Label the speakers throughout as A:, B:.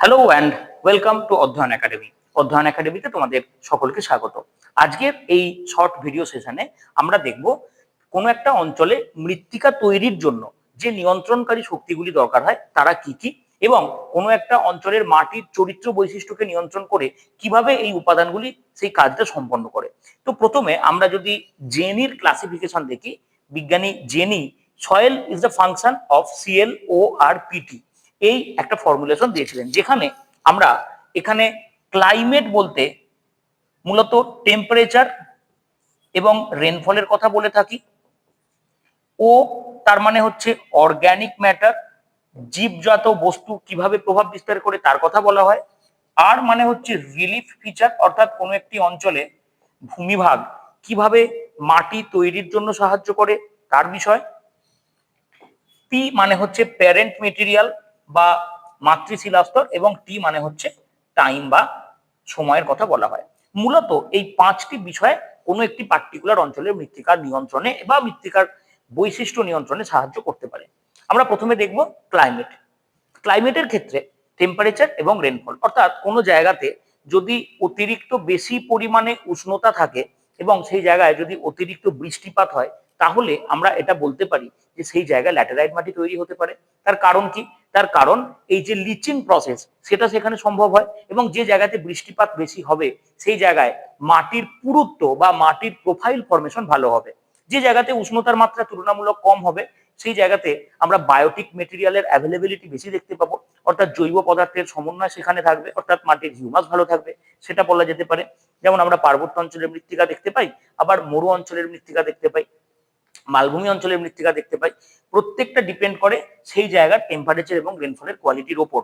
A: Hello and welcome to Adhyayan academy Adhyayan একাডেমিতে তোমাদের সকলকে স্বাগত। আজকের এই শর্ট ভিডিও সেশনে আমরা দেখব কোনো একটা অঞ্চলে মৃত্তিকা তৈরির জন্য যে নিয়ন্ত্রণকারী শক্তিগুলি দরকার হয়, তারা কি কি এবং কোনো একটা অঞ্চলের মাটির চরিত্র বৈশিষ্ট্যকে নিয়ন্ত্রণ করে কীভাবে এই উপাদানগুলি সেই কাজটা সম্পন্ন করে। তো প্রথমে আমরা যদি জেনির ক্লাসিফিকেশন দেখি, বিজ্ঞানী Jenny soil is the function of CL O R PT এই একটা ফর্মুলেশন দিয়েছিলেন, যেখানে আমরা এখানে ক্লাইমেট বলতে মূলত টেম্পারেচার এবং রেনফলের কথা বলে থাকি। ও তার মানে হচ্ছে অর্গ্যানিক ম্যাটার জীবজাত বস্তু কীভাবে প্রভাব বিস্তার করে তার কথা বলা হয়। আর মানে হচ্ছে রিলিফ ফিচার অর্থাৎ কোনো একটি অঞ্চলে ভূমিভাগ কীভাবে মাটি তৈরির জন্য সাহায্য করে তার বিষয়। পি মানে হচ্ছে প্যারেন্ট মেটেরিয়াল বা মাতৃশিলাস্তর এবং টি মানে হচ্ছে টাইম বা সময়ের কথা বলা হয়। মূলত এই পাঁচটি বিষয়ে কোনো একটি পার্টিকুলার অঞ্চলের মৃত্তিকার নিয়ন্ত্রণে বা মৃত্তিকার বৈশিষ্ট্য নিয়ন্ত্রণে সাহায্য করতে পারে। আমরা প্রথমে দেখব ক্লাইমেট ক্লাইমেটের ক্ষেত্রে টেম্পারেচার এবং রেনফল অর্থাৎ কোনো জায়গাতে যদি অতিরিক্ত বেশি পরিমাণে উষ্ণতা থাকে এবং সেই জায়গায় যদি অতিরিক্ত বৃষ্টিপাত হয়, তাহলে আমরা এটা বলতে পারি যে সেই জায়গায় ল্যাটেরাইট মাটি তৈরি হতে পারে। তার কারণ কি? তার কারণ এই যে লিচিং প্রসেস সেটা সেখানে সম্ভব হয় এবং যে জায়গাতে বৃষ্টিপাত বেশি হবে, সেই জায়গায় মাটির পুরুত্ব বা মাটির প্রোফাইল ফরমেশন ভালো হবে। যে জায়গাতে উষ্ণতার মাত্রা তুলনামূলক কম হবে, সেই জায়গাতে আমরা বায়োটিক মেটেরিয়ালের অ্যাভেলেবিলিটি বেশি দেখতে পাবো। অর্থাৎ জৈব পদার্থের সমন্বয় সেখানে থাকবে, অর্থাৎ মাটির হিউমাস ভালো থাকবে, সেটা বলা যেতে পারে। যেমন আমরা পার্বত্য অঞ্চলের মৃত্তিকা দেখতে পাই, আবার মরু অঞ্চলের মৃত্তিকা দেখতে পাই। মালভূমি অঞ্চলের মৃত্তিকা দেখতে পাই, প্রত্যেকটা ডিপেন্ড করে সেই জায়গার টেম্পারেচার এবং রেনফলের কোয়ালিটির ওপর।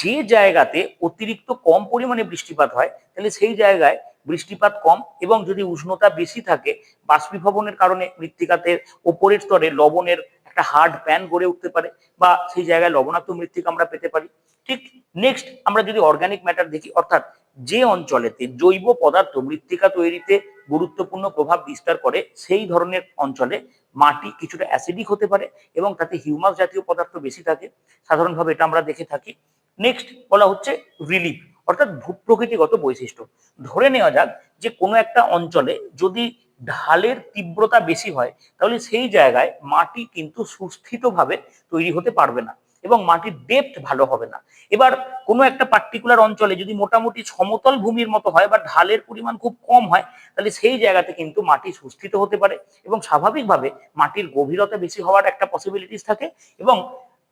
A: যে জায়গাতে অতিরিক্ত কম পরিমাণে বৃষ্টিপাত হয়, তাহলে সেই জায়গায় বৃষ্টিপাত কম এবং যদি উষ্ণতা বেশি থাকে, বাষ্পীভবনের কারণে মৃত্তিকাতে ওপরের স্তরে লবণের একটা হার্ড প্যান গড়ে উঠতে পারে বা সেই জায়গায় লবণাক্ত মৃত্তিকা আমরা পেতে পারি। ঠিক নেক্সট আমরা যদি অর্গানিক ম্যাটার দেখি, অর্থাৎ যে অঞ্চলেতে জৈব পদার্থ মৃত্তিকা তৈরিতে গুরুত্বপূর্ণ প্রভাব বিস্তার করে সেই ধরনের অঞ্চলে মাটি কিছুটা অ্যাসিডিক হতে পারে এবং তাতে হিউমাস জাতীয় পদার্থ বেশি থাকে। সাধারণভাবে এটা আমরা দেখে থাকি। নেক্সট বলা হচ্ছে রিলিফ অর্থাৎ ভূপ্রকৃতিগত বৈশিষ্ট্য। ধরে নেওয়া যাক যে কোনো একটা অঞ্চলে যদি ঢালের তীব্রতা বেশি হয়, তাহলে সেই জায়গায় মাটি কিন্তু সুস্থিতভাবে তৈরি হতে পারবে না। এবং মাটির ডেপথ ভালো হবে না। এবার কোনো একটা পার্টিকুলার অঞ্চলে যদি মোটামুটি সমতল ভূমির মতো হয় বা ঢালের পরিমাণ খুব কম হয়, তাহলে সেই জায়গাতে কিন্তু মাটি সুস্থিত হতে পারে এবং স্বাভাবিকভাবে মাটির গভীরতা বেশি হওয়ার একটা পসিবিলিটিস থাকে এবং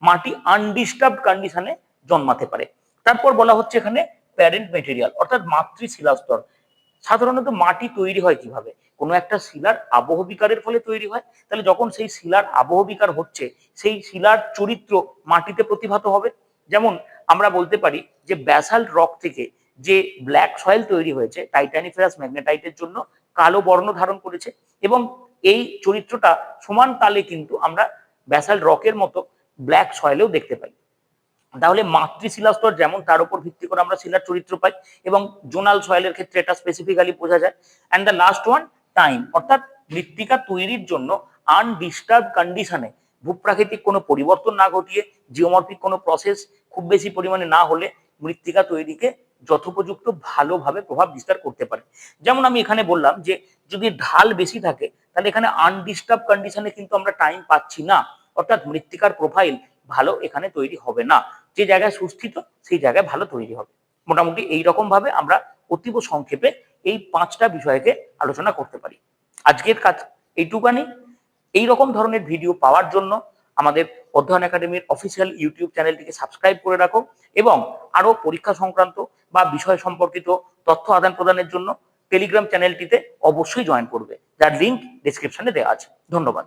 A: মাটি আনডিস্টার্ব কন্ডিশনে জন্মাতে পারে। তারপর বলা হচ্ছে এখানে প্যারেন্ট মেটেরিয়াল অর্থাৎ মাতৃশিলাস্তর। সাধারণত মাটি তৈরি হয় কীভাবে? কোনো একটা শিলার আবহ বিকারের ফলে তৈরি হয়। তাহলে যখন সেই শিলার আবহ বিকার হচ্ছে, সেই শিলার চরিত্র মাটিতে প্রতিভাত হবে। যেমন আমরা বলতে পারি যে ব্যাসাল্ট রক থেকে যে ব্ল্যাক সয়েল তৈরি হয়েছে, টাইটানিফেরাস ম্যাগনেটাইটের জন্য কালো বর্ণ ধারণ করেছে এবং এই চরিত্রটা সমান তালে কিন্তু আমরা ব্যাসাল্ট রকের মতো ব্ল্যাক সয়েলেও দেখতে পাই। তাহলে মাতৃশিলাস্তর যেমন, তার উপর ভিত্তি করে আমরা শিলার চরিত্র পাই এবং জোনাল সয়েলের ক্ষেত্রে এটা স্পেসিফিক্যালি বোঝা যায়। And the last one time অর্থাৎ মৃত্তিকা তৈরির জন্য আনডিস্টার্ব কন্ডিশনে ভূপ্রাকৃতিক কোনো পরিবর্তন না ঘটিয়ে জিওমর্ফিক কোনো প্রসেস খুব বেশি পরিমাণে না হলে মৃত্তিকা তৈরিকে যথোপযুক্ত ভালোভাবে প্রভাব বিস্তার করতে পারে। যেমন আমি এখানে বললাম যে, যদি ঢাল বেশি থাকে, তাহলে এখানে আনডিস্টার্ব কন্ডিশনে কিন্তু আমরা টাইম পাচ্ছি না। অর্থাৎ মৃত্তিকার প্রোফাইল ভালো এখানে তৈরি হবে না। যে জায়গায় সুস্থিত, সেই জায়গায় ভালো তৈরি হবে। মোটামুটি এই রকম ভাবে আমরা অতীব সংক্ষেপে এই পাঁচটা বিষয়কে আলোচনা করতে পারি। আজকের কাজ এইটুকানি। এই রকম ধরনের ভিডিও পাওয়ার জন্য আমাদের অধ্যয়ন একাডেমির অফিসিয়াল ইউটিউব চ্যানেলটিকে সাবস্ক্রাইব করে রাখো এবং আরও পরীক্ষা সংক্রান্ত বা বিষয় সম্পর্কিত তথ্য আদান প্রদানের জন্য টেলিগ্রাম চ্যানেলটিতে অবশ্যই জয়েন করবে। যার লিংক ডিসক্রিপশনে দেওয়া আছে। ধন্যবাদ।